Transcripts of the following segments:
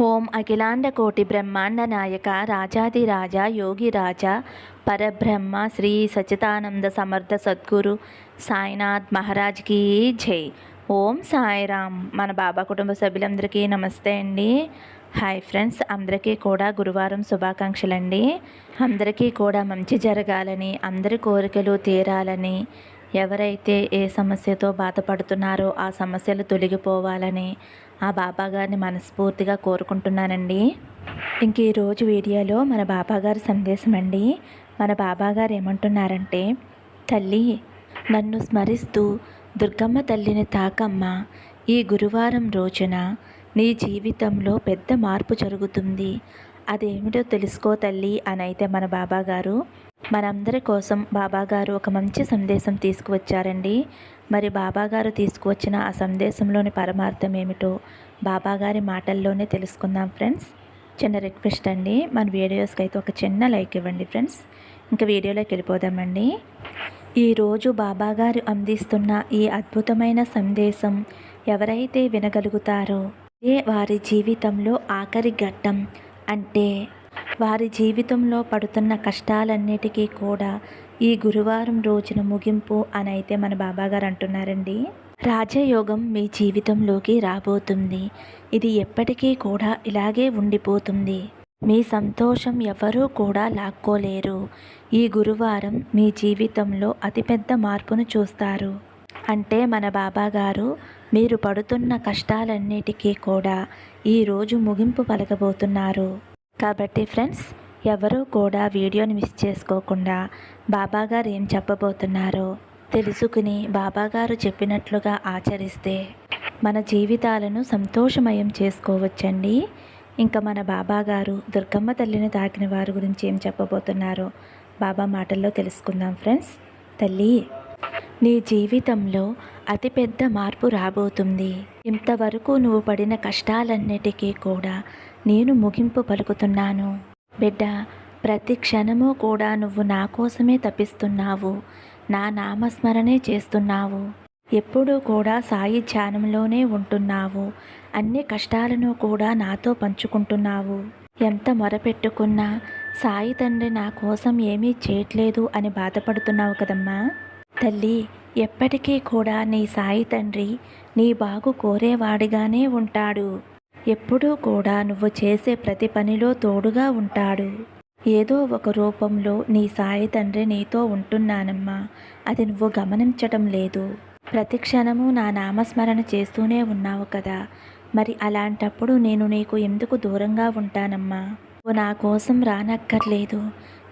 ఓం అఖిలాండ కోటి బ్రహ్మాండ నాయక రాజాదిరాజ యోగిరాజ పరబ్రహ్మ శ్రీ సచితానంద సమర్థ సద్గురు సాయినాథ్ మహారాజ్కి జై. ఓం సాయిరామ్. మన బాబా కుటుంబ సభ్యులందరికీ నమస్తే అండి. హాయ్ ఫ్రెండ్స్ అందరికీ కూడా గురువారం శుభాకాంక్షలు అండి అందరికీ కూడా మంచి జరగాలని అందరి కోరికలు తీరాలని ఎవరైతే ఏ సమస్యతో బాధపడుతున్నారో ఆ సమస్యలు తొలగిపోవాలని ఆ బాబా గారిని మనస్ఫూర్తిగా కోరుకుంటున్నానండి. ఇంక ఈరోజు వీడియోలో మన బాబాగారి సందేశం అండి. మన బాబాగారు ఏమంటున్నారంటే తల్లి నన్ను స్మరిస్తూ దుర్గమ్మ తల్లిని తాకమ్మ. ఈ గురువారం రోజున నీ జీవితంలో పెద్ద మార్పు జరుగుతుంది. అదేమిటో తెలుసుకో తల్లి అని అయితే మన బాబాగారు మనందరి కోసం బాబాగారు ఒక మంచి సందేశం తీసుకువచ్చారండి. మరి బాబాగారు తీసుకువచ్చిన ఆ సందేశంలోని పరమార్థం ఏమిటో బాబాగారి మాటల్లోనే తెలుసుకుందాం ఫ్రెండ్స్. చిన్న రిక్వెస్ట్ అండి మన వీడియోస్కి అయితే ఒక చిన్న లైక్ ఇవ్వండి ఫ్రెండ్స్. ఇంకా వీడియోలోకి వెళ్ళిపోదామండి. ఈరోజు బాబాగారు అందిస్తున్న ఈ అద్భుతమైన సందేశం ఎవరైతే వినగలుగుతారో ఏ వారి జీవితంలో ఆఖరి ఘట్టం అంటే వారి జీవితంలో పడుతున్న కష్టాలన్నిటికీ కూడా ఈ గురువారం రోజున ముగింపు అని అయితే మన బాబాగారు అంటున్నారండి. రాజయోగం మీ జీవితంలోకి రాబోతుంది. ఇది ఎప్పటికీ కూడా ఇలాగే ఉండిపోతుంది. మీ సంతోషం ఎవరూ కూడా లాక్కోలేరు. ఈ గురువారం మీ జీవితంలో అతిపెద్ద మార్పును చూస్తారు. అంటే మన బాబాగారు మీరు పడుతున్న కష్టాలన్నిటికీ కూడా ఈరోజు ముగింపు పలకబోతున్నారు. కాబట్టి ఫ్రెండ్స్ ఎవరూ కూడా వీడియోని మిస్ చేసుకోకుండా బాబాగారు ఏం చెప్పబోతున్నారో తెలుసుకుని బాబాగారు చెప్పినట్లుగా ఆచరిస్తే మన జీవితాలను సంతోషమయం చేసుకోవచ్చండి. ఇంకా మన బాబాగారు దుర్గమ్మ తల్లిని తాకిన వారి గురించి ఏం చెప్పబోతున్నారో బాబా మాటల్లో తెలుసుకుందాం ఫ్రెండ్స్. తల్లి! నీ జీవితంలో అతిపెద్ద మార్పు రాబోతుంది. ఇంతవరకు నువ్వు పడిన కష్టాలన్నిటికీ కూడా నేను ముగింపు పలుకుతున్నాను. బిడ్డ ప్రతి క్షణము కూడా నువ్వు నా కోసమే తప్పిస్తున్నావు నా నామస్మరణే చేస్తున్నావు. ఎప్పుడూ కూడా సాయి ధ్యానంలోనే ఉంటున్నావు. అన్ని కష్టాలను కూడా నాతో పంచుకుంటున్నావు. ఎంత మొరపెట్టుకున్నా సాయి తండ్రి నా కోసం ఏమీ చేయట్లేదు అని బాధపడుతున్నావు కదమ్మా. తల్లి ఎప్పటికీ కూడా నీ సాయి తండ్రి నీ బాగు కోరేవాడిగానే ఉంటాడు. ఎప్పుడూ కూడా నువ్వు చేసే ప్రతి పనిలో తోడుగా ఉంటాడు. ఏదో ఒక రూపంలో నీ సాయి తండ్రి నీతో ఉంటున్నానమ్మా. అది నువ్వు గమనించటం లేదు. ప్రతి క్షణము నా నామస్మరణ చేస్తూనే ఉన్నావు కదా. మరి అలాంటప్పుడు నేను నీకు ఎందుకు దూరంగా ఉంటానమ్మా? నువ్వు నా కోసం రానక్కర్లేదు.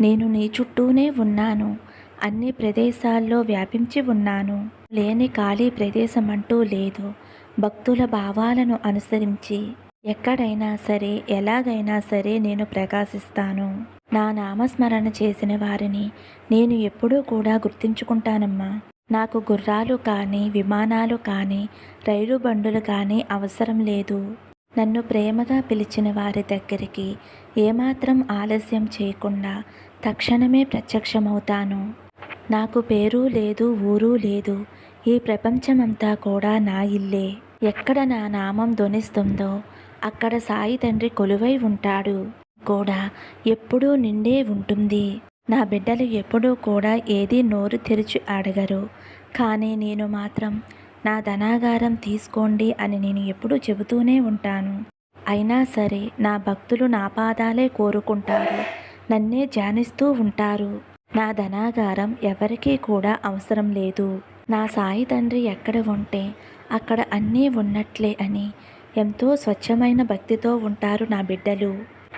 నేను నీ చుట్టూనే ఉన్నాను. అన్ని ప్రదేశాల్లో వ్యాపించి ఉన్నాను. లేని ఖాళీ ప్రదేశం అంటూ లేదు. భక్తుల భావాలను అనుసరించి ఎక్కడైనా సరే ఎలాగైనా సరే నేను ప్రకాశిస్తాను. నా నామస్మరణ చేసిన వారిని నేను ఎప్పుడూ కూడా గుర్తించుకుంటానమ్మా. నాకు గుర్రాలు కానీ విమానాలు కానీ రైలు బండులు కానీ అవసరం లేదు. నన్ను ప్రేమగా పిలిచిన వారి దగ్గరికి ఏమాత్రం ఆలస్యం చేయకుండా తక్షణమే ప్రత్యక్షమవుతాను. నాకు పేరు లేదు ఊరు లేదు. ఈ ప్రపంచమంతా కూడా నా ఇల్లే. ఎక్కడ నా నామం ధ్వనిస్తుందో అక్కడ సాయి తండ్రి కొలువై ఉంటాడు. కూడా ఎప్పుడూ నిండే ఉంటుంది. నా బిడ్డలు ఎప్పుడూ కూడా ఏది నోరు తెరిచి అడగరు. కానీ నేను మాత్రం నా ధనాగారం తీసుకోండి అని నేను ఎప్పుడూ చెబుతూనే ఉంటాను. అయినా సరే నా భక్తులు నా పాదాలే కోరుకుంటారు. నన్నే ధ్యానిస్తూ ఉంటారు. నా ధనాగారం ఎవరికీ కూడా అవసరం లేదు. నా సాయి తండ్రి ఎక్కడ ఉంటే అక్కడ అన్నీ ఉన్నట్లే అని ఎంతో స్వచ్ఛమైన భక్తితో ఉంటారు నా బిడ్డలు.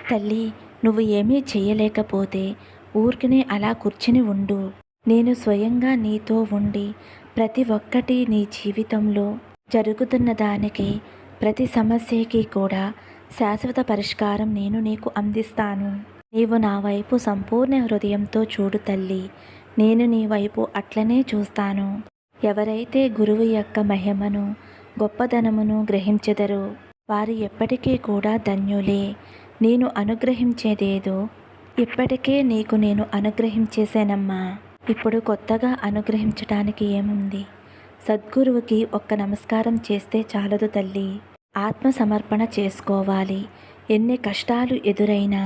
తల్లి నువ్వు ఏమీ చేయలేకపోతే ఊరికినే అలా కూర్చుని ఉండు. నేను స్వయంగా నీతో ఉండి ప్రతి ఒక్కటి నీ జీవితంలో జరుగుతున్న దానికి ప్రతి సమస్యకి కూడా శాశ్వత పరిష్కారం నేను నీకు అందిస్తాను. నీవు నా వైపు సంపూర్ణ హృదయంతో చూడు తల్లి. నేను నీ వైపు అట్లనే చూస్తాను. ఎవరైతే గురువు యొక్క మహిమను గొప్పదనమును గ్రహించెదరో వారు ఎప్పటికీ కూడా ధన్యులే. నేను అనుగ్రహించేదేదో ఇప్పటికే నీకు నేను అనుగ్రహించేశానమ్మా. ఇప్పుడు కొత్తగా అనుగ్రహించటానికి ఏముంది? సద్గురువుకి ఒక్క నమస్కారం చేస్తే చాలదు తల్లి. ఆత్మ సమర్పణ చేసుకోవాలి. ఎన్ని కష్టాలు ఎదురైనా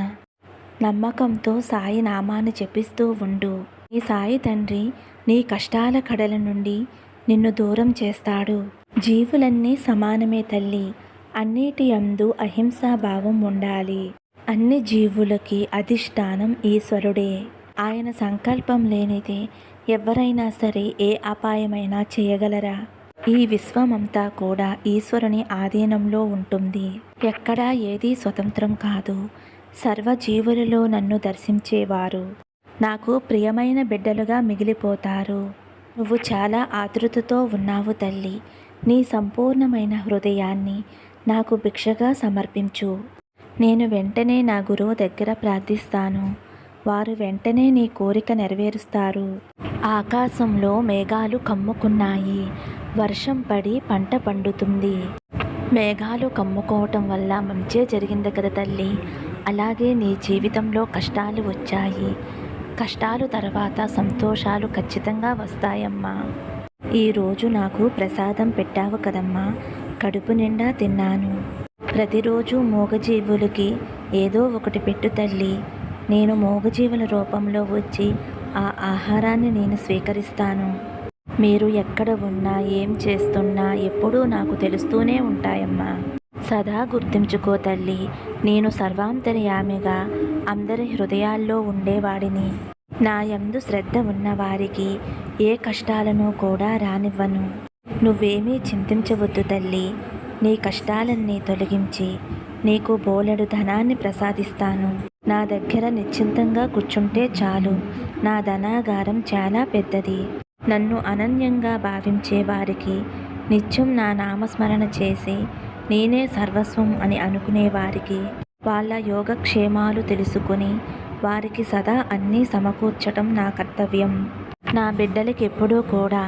నమ్మకంతో సాయి నామాన్ని జపిస్తూ ఉండు. నీ సాయి తండ్రి నీ కష్టాల కడల నుండి నిన్ను దూరం చేస్తాడు. జీవులన్నీ సమానమే తల్లి. అన్నిటి అందు అహింసా భావం ఉండాలి. అన్ని జీవులకి అధిష్టానం ఈశ్వరుడే. ఆయన సంకల్పం లేనిదే ఎవరైనా సరే ఏ అపాయమైనా చేయగలరా? ఈ విశ్వమంతా కూడా ఈశ్వరుని ఆధీనంలో ఉంటుంది. ఎక్కడా ఏదీ స్వతంత్రం కాదు. సర్వజీవులలో నన్ను దర్శించేవారు. నాకు ప్రియమైన బిడ్డలుగా మిగిలిపోతారు. నువ్వు చాలా ఆతృతతో ఉన్నావు తల్లి. నీ సంపూర్ణమైన హృదయాన్ని నాకు భిక్షగా సమర్పించు. నేను వెంటనే నా గురువు దగ్గర ప్రార్థిస్తాను. వారు వెంటనే నీ కోరిక నెరవేరుస్తారు. ఆకాశంలో మేఘాలు కమ్ముకున్నాయి. వర్షం పడి పంట పండుతుంది. మేఘాలు కమ్ముకోవటం వల్ల మంచే జరిగింది కదా తల్లి. అలాగే నీ జీవితంలో కష్టాలు వచ్చాయి. కష్టాలు తర్వాత సంతోషాలు ఖచ్చితంగా వస్తాయమ్మా. ఈరోజు నాకు ప్రసాదం పెట్టావు కదమ్మా. కడుపు నిండా తిన్నాను. ప్రతిరోజు మూగజీవులకి ఏదో ఒకటి పెట్టు తల్లి. నేను మూగజీవుల రూపంలో వచ్చి ఆ ఆహారాన్ని నేను స్వీకరిస్తాను. మీరు ఎక్కడ ఉన్నా ఏం చేస్తున్నా ఎప్పుడూ నాకు తెలుస్తూనే ఉంటాయమ్మా. సదా గుర్తుంచుకో తల్లి నేను సర్వాంతర్యామిగా అందరి హృదయాల్లో ఉండేవాడిని. నా యందు శ్రద్ధ ఉన్నవారికి ఏ కష్టాలను కూడా రానివ్వను. నువ్వేమీ చింతించవద్దు తల్లి నీ కష్టాలన్నీ తొలగించి నీకు బోలెడు ధనాన్ని ప్రసాదిస్తాను. నా దగ్గర నిశ్చింతంగా కూర్చుంటే చాలు నా ధనాగారం చాలా పెద్దది. నన్ను అనన్యంగా భావించే వారికి నిత్యం నా నామస్మరణ చేసి నేనే సర్వస్వం అని అనుకునే వారికి వాళ్ళ యోగక్షేమాలు తెలుసుకుని వారికి సదా అన్నీ సమకూర్చటం నా కర్తవ్యం. నా బిడ్డలకి ఎప్పుడూ కూడా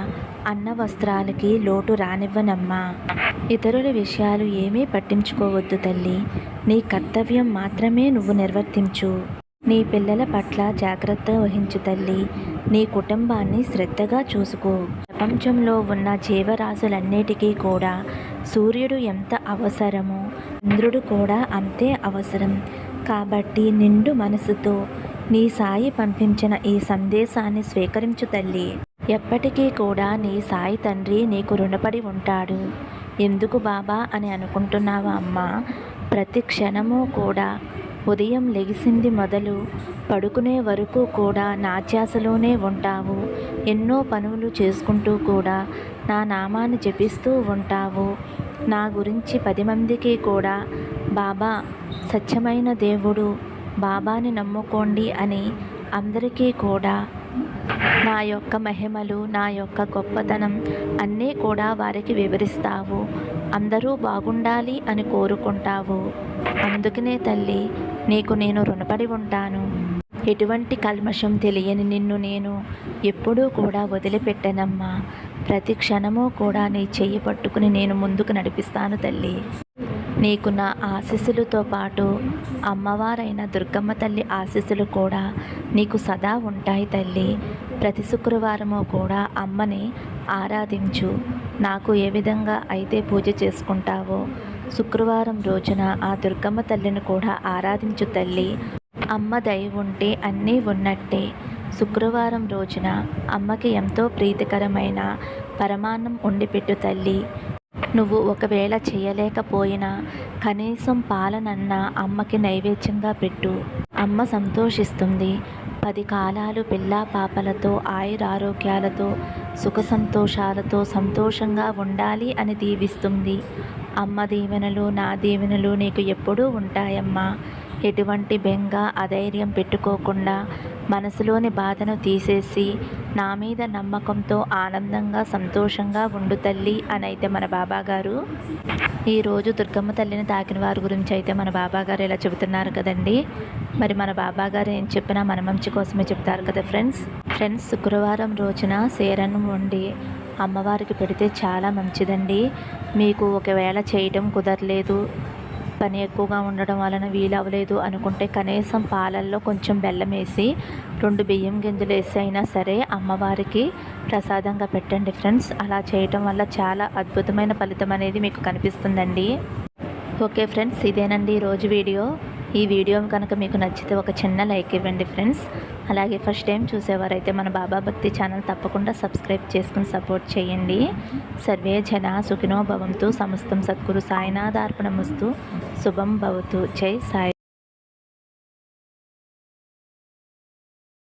అన్న వస్త్రాలకి లోటు రానివ్వనమ్మా. ఇతరుల విషయాలు ఏమీ పట్టించుకోవద్దు తల్లి. నీ కర్తవ్యం మాత్రమే నువ్వు నిర్వర్తించు. నీ పిల్లల పట్ల జాగ్రత్త వహించు తల్లి. నీ కుటుంబాన్ని శ్రద్ధగా చూసుకో. ప్రపంచంలో ఉన్న జీవరాశులన్నిటికీ కూడా సూర్యుడు ఎంత అవసరమో ఇంద్రుడు కూడా అంతే అవసరం. కాబట్టి నిండు మనసుతో నీ సాయి పంపించిన ఈ సందేశాన్ని స్వీకరించు తల్లి. ఎప్పటికీ కూడా నీ సాయి తండ్రి నీకు రుణపడి ఉంటాడు. ఎందుకు బాబా అని అనుకుంటున్నావా అమ్మా? ప్రతి క్షణము కూడా ఉదయం లెగిసింది మొదలు పడుకునే వరకు కూడా నాధ్యాసలోనే ఉంటావు. ఎన్నో పనులు చేసుకుంటూ కూడా నా నామాన్ని జపిస్తూ ఉంటావు. నా గురించి పది మందికి కూడా బాబా సత్యమైన దేవుడు బాబాని నమ్ముకోండి అని అందరికీ కూడా నా యొక్క మహిమలు నా యొక్క గొప్పతనం అన్నీ కూడా వారికి వివరిస్తావు. అందరూ బాగుండాలి అని కోరుకుంటావు. అందుకనే తల్లి నీకు నేను రుణపడి ఉంటాను. ఎటువంటి కల్మషం తెలియని నిన్ను నేను ఎప్పుడూ కూడా వదిలిపెట్టనమ్మా. ప్రతి క్షణము కూడా నీ చెయ్యి పట్టుకుని నేను ముందుకు నడిపిస్తాను తల్లి. నీకు నా ఆశీస్సులతో పాటు అమ్మవారైన దుర్గమ్మ తల్లి ఆశీస్సులు కూడా నీకు సదా ఉంటాయి తల్లి. ప్రతి శుక్రవారము కూడా అమ్మని ఆరాధించు. నాకు ఏ విధంగా అయితే పూజ చేసుకుంటావో శుక్రవారం రోజున ఆ దుర్గమ్మ తల్లిని కూడా ఆరాధించు తల్లి. అమ్మ దయ ఉంటే అన్నీ ఉన్నట్టే. శుక్రవారం రోజున అమ్మకి ఎంతో ప్రీతికరమైన పరమాన్నం వండిపెట్టు తల్లి. నువ్వు ఒకవేళ చేయలేకపోయినా కనీసం పాలనన్న అమ్మకి నైవేద్యంగా పెట్టు. అమ్మ సంతోషిస్తుంది. పది కాలాలు పిల్లా పాపలతో ఆయురారోగ్యాలతో సుఖ సంతోషాలతో సంతోషంగా ఉండాలి అని దీవిస్తుంది. అమ్మ దీవెనలు నా దీవెనలు నీకు ఎప్పుడూ ఉంటాయమ్మా. ఎటువంటి బెంగ అధైర్యం పెట్టుకోకుండా మనసులోని బాధను తీసేసి నా మీద నమ్మకంతో ఆనందంగా సంతోషంగా ఉండు తల్లి అని అయితే మన బాబాగారు. ఈరోజు దుర్గమ్మ తల్లిని తాకిన వారి గురించి అయితే మన బాబా గారు ఇలా చెబుతున్నారు కదండి. మరి మన బాబా గారు ఏం చెప్పినా మన మంచి కోసమే చెప్తారు కదా ఫ్రెండ్స్? ఫ్రెండ్స్ శుక్రవారం రోజున సేరను వండి అమ్మవారికి పెడితే చాలా మంచిదండి. మీకు ఒకవేళ చేయటం కుదరలేదు పని ఎక్కువగా ఉండడం వలన వీలవ్వలేదు అనుకుంటే కనీసం పాలల్లో కొంచెం బెల్లం వేసి రెండు బియ్యం గింజలు వేసి అయినా సరే అమ్మవారికి ప్రసాదంగా పెట్టండి ఫ్రెండ్స్. అలా చేయటం వల్ల చాలా అద్భుతమైన ఫలితం అనేది మీకు కనిపిస్తుందండి. ఓకే ఫ్రెండ్స్ ఇదేనండి ఈరోజు వీడియో. ఈ వీడియో కనుక మీకు నచ్చితే ఒక చిన్న లైక్ ఇవ్వండి ఫ్రెండ్స్. అలాగే ఫస్ట్ టైం చూసేవారైతే మన బాబా భక్తి ఛానల్ తప్పకుండా సబ్స్క్రైబ్ చేసుకుని సపోర్ట్ చేయండి. సర్వే జన సుఖినో భవంతు సమస్తం సద్గురు సాయినాథార్పణమస్తు. శుభం భవతు. జై సాయి.